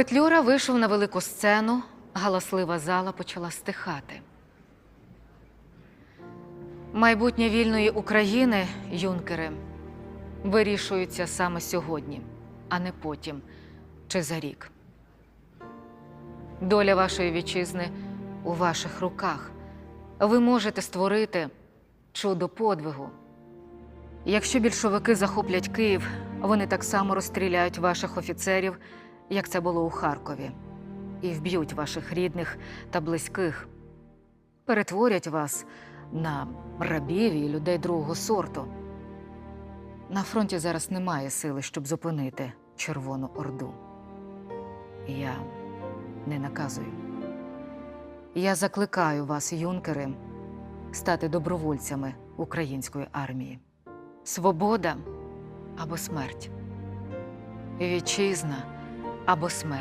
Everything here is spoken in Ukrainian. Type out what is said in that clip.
Петлюра вийшов на велику сцену, галаслива зала почала стихати. Майбутнє вільної України, юнкери, вирішується саме сьогодні, а не потім чи за рік. Доля вашої вітчизни у ваших руках. Ви можете створити чудо подвигу. Якщо більшовики захоплять Київ, вони так само розстріляють ваших офіцерів, як це було у Харкові, і вб'ють ваших рідних та близьких, перетворять вас на рабів і людей другого сорту. На фронті зараз немає сили, щоб зупинити Червону Орду. Я не наказую. Я закликаю вас, юнкери, стати добровольцями української армії. Свобода або смерть. Вітчизна або смерть.